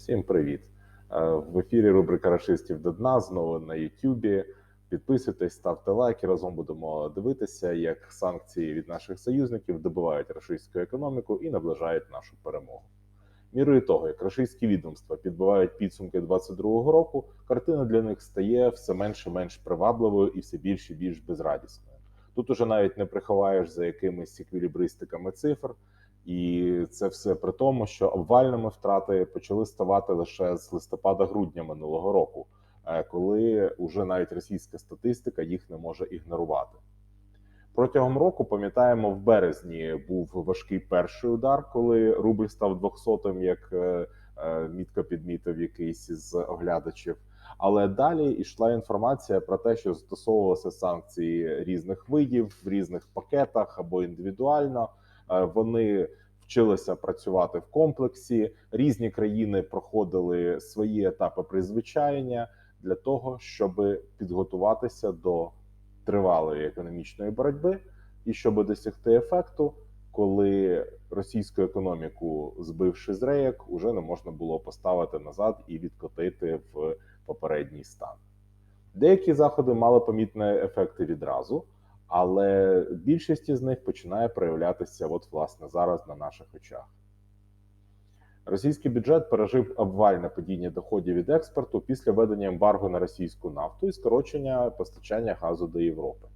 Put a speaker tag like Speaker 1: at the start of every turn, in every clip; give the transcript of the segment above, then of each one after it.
Speaker 1: Всім привіт! Е, В ефірі рубрика Рашистів до дна знову на Ютубі. Підписуйтесь, ставте лайки. Разом будемо дивитися, як санкції від наших союзників добивають рашистську економіку і наближають нашу перемогу. Мірою того, як рашистські відомства підбивають підсумки 22-го року, картина для них стає все менше і менш привабливою і все більш і більш безрадісною. Тут уже навіть не приховаєш за якимись еквілібристиками цифр, і це все при тому, що обвальними втрати почали ставати лише з листопада-грудня минулого року, е, коли уже навіть російська статистика їх не може ігнорувати. Протягом року, пам'ятаємо, в березні був важкий перший удар, коли рубль став 200-м, як е, е, мітко підмітив якийсь із оглядачів. Але далі йшла інформація про те, що застосовувалися санкції різних видів в різних пакетах або індивідуально. Е, Вони вчилися працювати в комплексі. Різні країни проходили свої етапи призвичаєння для того, щоб підготуватися до тривалої економічної боротьби, і щоб досягти ефекту, коли російську економіку, збивши з реєк, уже не можна було поставити назад і відкотити в попередній стан. Деякі заходи мали помітні ефекти відразу, але більшість із них починає проявлятися от власне зараз на наших очах. Російський бюджет пережив обвальне падіння доходів від експорту після введення ембарго на російську нафту і скорочення постачання газу до Європи.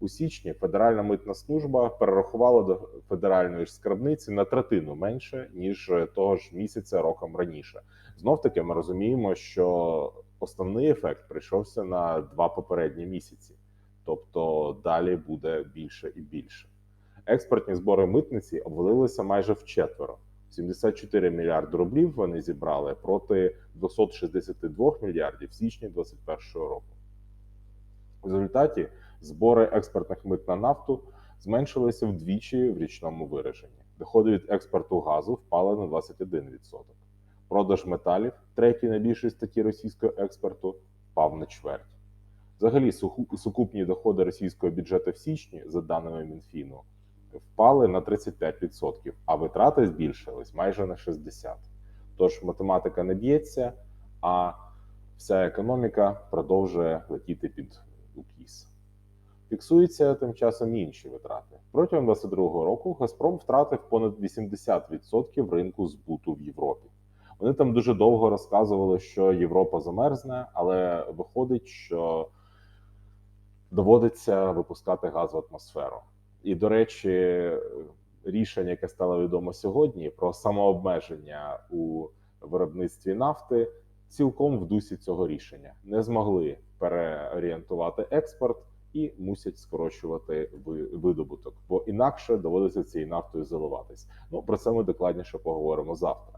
Speaker 1: У січні Федеральна митна служба перерахувала до федеральної ж скарбниці на третину менше ніж того ж місяця роком раніше. Знов таки ми розуміємо, що основний ефект прийшовся на два попередні місяці, тобто далі буде більше і більше. Експортні збори митниці обвалилися майже вчетверо. 74 мільярди рублів вони зібрали проти 262 мільярдів в січні 2021 року. В результаті збори експортних мит на нафту зменшилися вдвічі в річному вираженні. Доходи від експорту газу впали на 21%. Продаж металів, третій найбільшої статті російського експорту, впав на чверть. Взагалі, сукупні доходи російського бюджету в січні, за даними Мінфіну, впали на 35%, а витрати збільшились майже на 60%. Тож математика не б'ється, а вся економіка продовжує летіти під укіс. Фіксуються тим часом інші витрати. Протягом 2022 року Газпром втратив понад 80% ринку збуту в Європі. Вони там дуже довго розказували, що Європа замерзне, але виходить, що доводиться випускати газ в атмосферу. І, до речі, рішення, яке стало відомо сьогодні, про самообмеження у виробництві нафти, цілком в дусі цього рішення не змогли переорієнтувати експорт і мусять скорочувати ви- видобуток, бо інакше доводиться цією нафтою заливатись. Ну про це ми докладніше поговоримо завтра.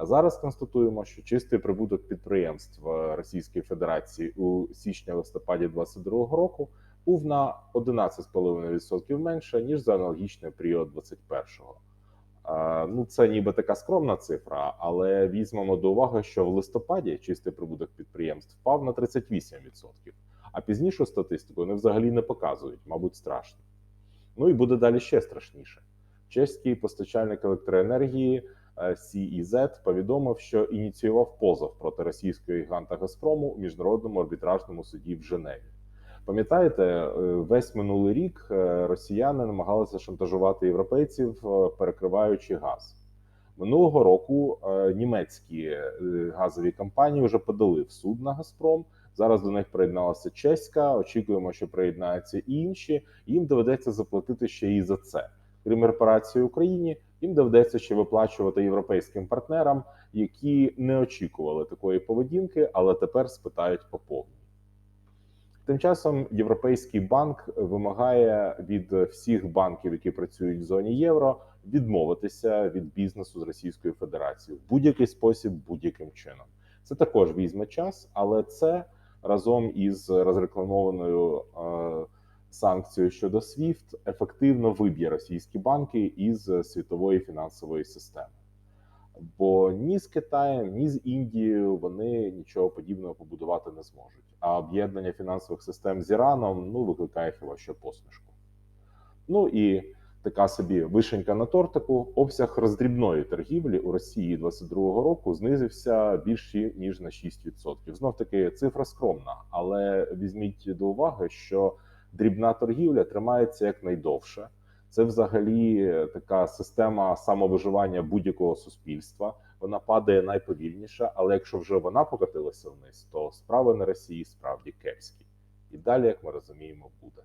Speaker 1: А зараз констатуємо, що чистий прибуток підприємств е, Російської Федерації у січні-листопаді 2022 року був на 11,5% менше ніж за аналогічний період 21-го. Е, Ну, це ніби така скромна цифра, але візьмемо до уваги, що в листопаді чистий прибуток підприємств впав на 38%, а пізнішу статистику вони взагалі не показують, мабуть, страшно. Ну і буде далі ще страшніше. Чеський постачальник електроенергії CEZ повідомив, що ініціював позов проти російського гіганта Газпрому у міжнародному арбітражному суді в Женеві. Пам'ятаєте, е, весь минулий рік е, росіяни намагалися шантажувати європейців, е, перекриваючи газ. Минулого року е, німецькі е, газові компанії вже подали в суд на Газпром. Зараз до них приєдналася чеська. Очікуємо, що приєднаються і інші. Їм доведеться заплатити ще і за це. Крім репарації Україні, їм доведеться ще виплачувати європейським партнерам, які не очікували такої поведінки, але тепер спитають по повній. Тим часом Європейський банк вимагає від всіх банків, які працюють в зоні євро, відмовитися від бізнесу з Російською Федерацією в будь-який спосіб, будь-яким чином. Це також візьме час, але це разом із розрекламованою санкцією щодо SWIFT ефективно виб'є російські банки із світової фінансової системи. Бо ні з Китаєм, ні з Індією вони нічого подібного побудувати не зможуть. А об'єднання фінансових систем з Іраном ну викликає хіба що посмішку. Ну і така собі вишенька на тортику. Обсяг роздрібної торгівлі у Росії 22-го року знизився більше ніж на 6%. Знов таки цифра скромна, але візьміть до уваги, що дрібна торгівля тримається якнайдовше. Це взагалі така система самовиживання будь-якого суспільства. Вона падає найповільніше, але якщо вже вона покотилася вниз, то справи на Росії справді кепські. І далі, як ми розуміємо, буде.